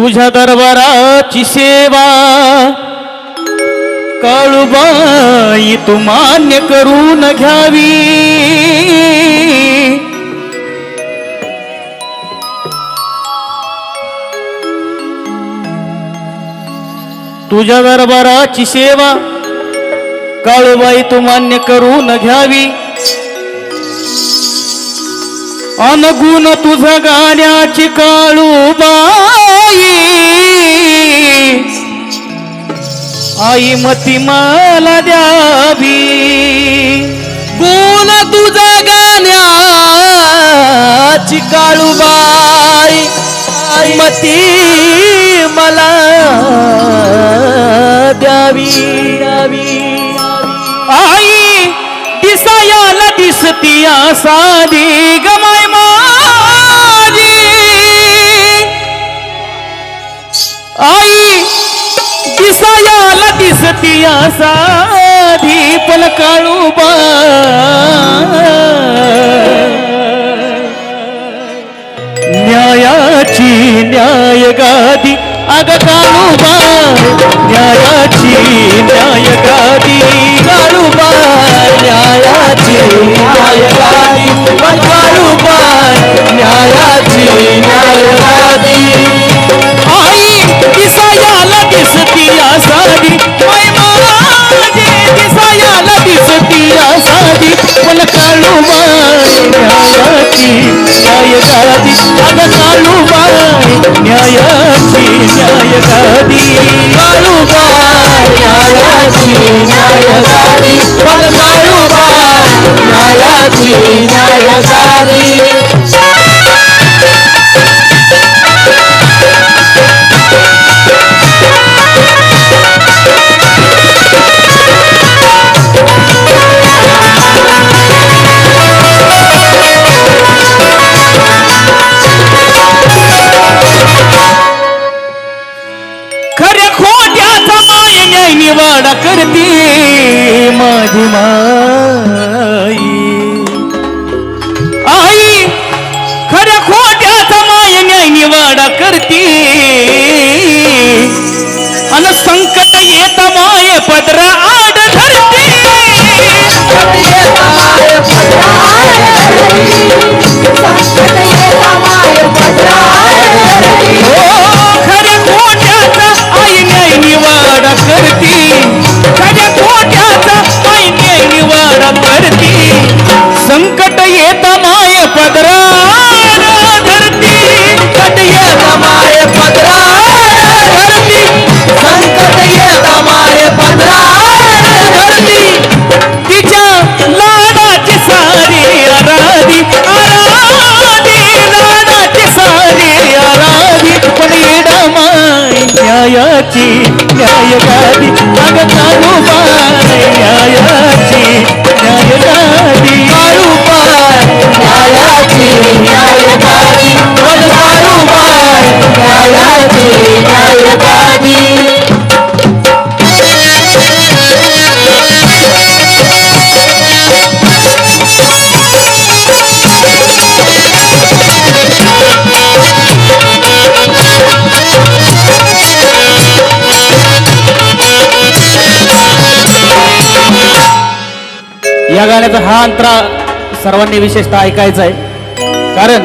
तुझ्या दरबाराची सेवा काळूबाई तू मान्य करून घ्यावी. तुझ्या दरबाराची सेवा काळूबाई तू मान्य करून घ्यावी. अनगुण तुझ गाण्याची काळूबाई आई मती मला द्यावी. बोल तुझा गाण्याची काळूबाई मती मला द्यावी. द्यावी आई दिसायाला दिसती साधी गमाय दिसती साधी पण काळूबा न्यायाची न्याय गादी अग काळूबा न्याय न्यायाची न्याय गादी अग काळूबाई न्यायाची न्याय गादी काळूबाई न्यायाची न्याय गादी पण न्यायाची न्याय न्याय करती माझी माई. आई खऱ्या खोट्याचा माय न्याय वाडा करते. अन संकट येत माय पदरा आड धरते. हो, या गाण्याचा हा अंतरा सर्वांनी विशेषतः ऐकायचा आहे. कारण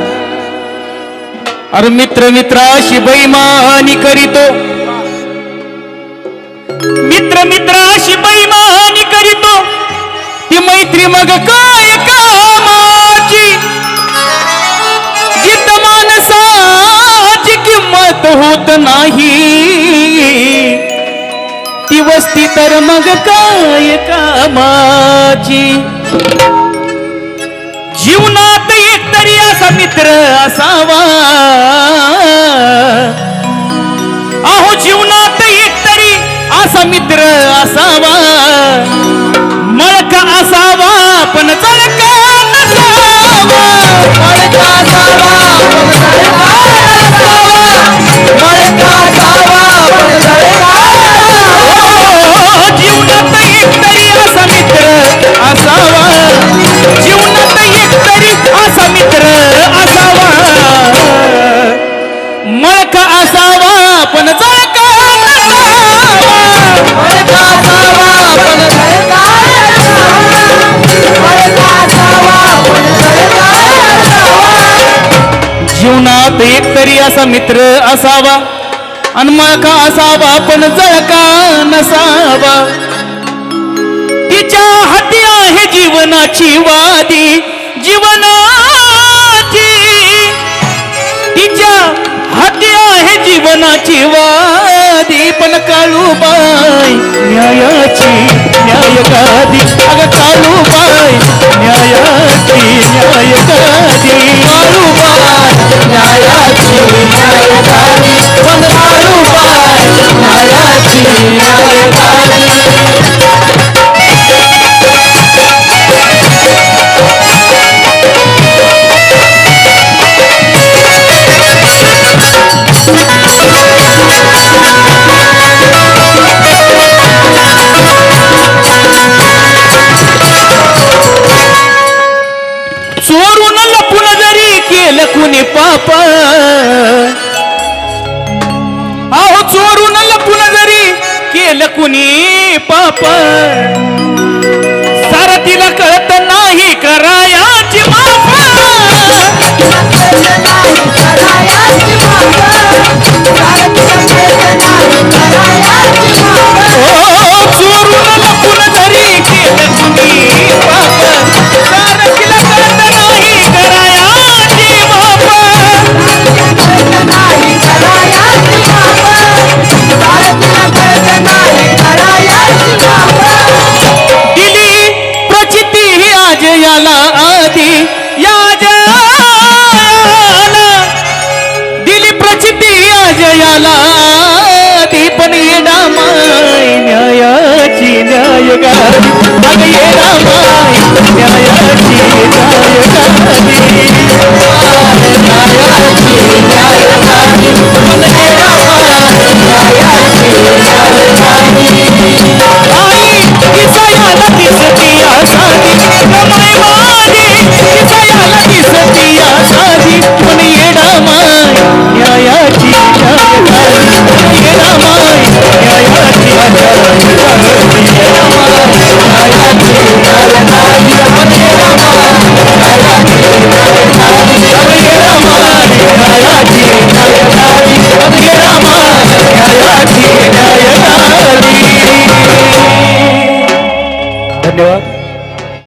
अरे मित्र मित्राशी बैमानी करीतो. मित्र मित्राशी बैमानी करीतो. ती मैत्री मग काय कामाची? जित माणसाची किंमत होत नाही. ती वस्ती तर मग काय कामाची? जीवनात एकतरी असा मित्र असावा अनमाखा असावा पण जळका नसावा. तिच्या हाती आहे जीवनाची वादी जीवनाची. तिच्या हाती आहे जीवनाची वादी पण काळूबाई न्यायाची न्यायगादी. अग काळूबाई न्यायाची न्यायगादी. काळूबाई न्यायाची न्यायगादी पण काळूबाई न्यायाची न्यायगादी केलं कुणी पाप सारा तिला कळत नाही करायाची माफ न्यायगारी अग येडा माय न्यायाची न्यायगारी được.